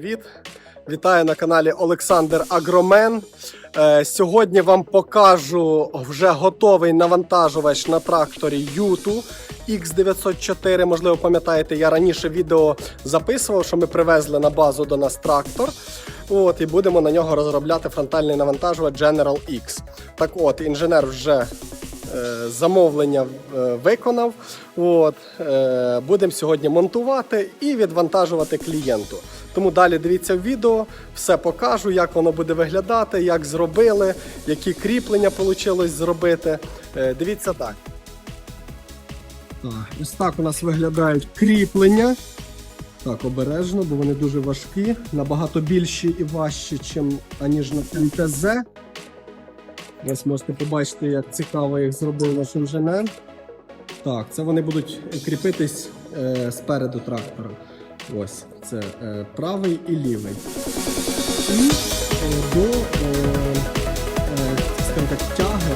привіт! Вітаю на каналі Олександр Агромен. Е, Сьогодні вам покажу вже готовий навантажувач на тракторі Юту X904. Можливо, пам'ятаєте, я раніше відео записував, що ми привезли на базу до нас трактор. От, і будемо на нього розробляти фронтальний навантажувач General X. Так от, інженер вже замовлення е, виконав. От, е, будемо сьогодні монтувати і відвантажувати клієнту. Тому далі дивіться відео, все покажу, як воно буде виглядати, як зробили, які кріплення вийшло зробити. Е, Дивіться так. Так, ось так у нас виглядають кріплення. Так, обережно, бо вони дуже важкі, набагато більші і важчі, аніж на МТЗ. Ось можете побачити, як цікаво їх зробив наш інженер. Так, це вони будуть кріпитись е, спереду трактора. Ось, це е, правий і лівий. І е, до е, е, так, тяги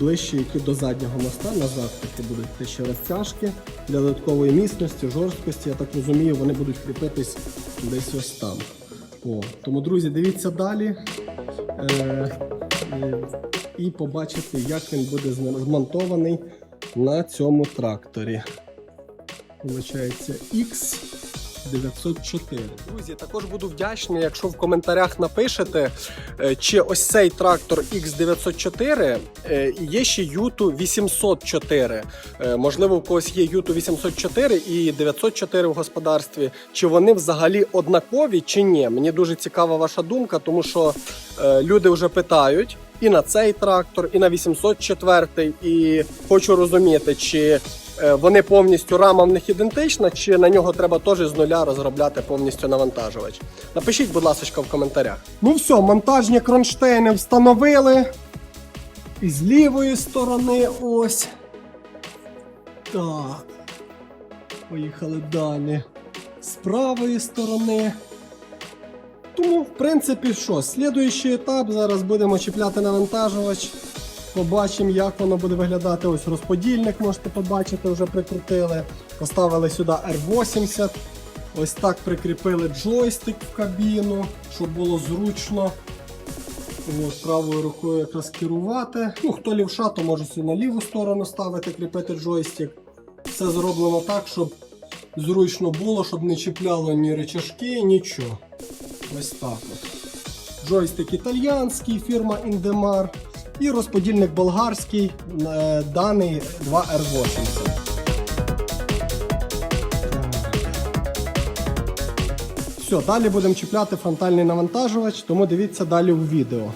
ближче які до заднього моста, назад таки будуть те ще розтяжки для додаткової міцності, жорсткості. Я так розумію, вони будуть кріпитись десь ось там. О, тому, друзі, дивіться далі. Е, і побачити, як він буде змонтований на цьому тракторі. Получається X904. Друзі, також буду вдячний, якщо в коментарях напишете, е, чи ось цей трактор X904 е, є ще Юту 804. Е, Можливо, у когось є Юту 804 і 904 в господарстві. Чи вони взагалі однакові, чи ні? Мені дуже цікава ваша думка, тому що люди вже питають і на цей трактор, і на 804, і хочу розуміти, чи вони повністю рама в них ідентична, чи на нього треба теж з нуля розробляти повністю навантажувач. Напишіть, будь ласка, в коментарях. Ну все, монтажні кронштейни встановили. І з лівої сторони ось. Так. Поїхали далі. З правої сторони. Тому, в принципі, що, слідуючий етап. Зараз будемо чіпляти навантажувач. Побачимо, як воно буде виглядати. Ось розподільник можете побачити, вже прикрутили. Поставили сюди R80. Ось так прикріпили джойстик в кабіну, щоб було зручно. От, правою рукою якраз керувати. Ну, хто лівша, то може собі на ліву сторону ставити, кріпити джойстик. Все зроблено так, щоб зручно було, щоб не чіпляло ні речашки, нічого. Ось так от. Джойстик італіянський, фірма Indemar. І розподільник болгарський, е, даний 2R80. Все, далі будемо чіпляти фронтальний навантажувач, тому дивіться далі у відео.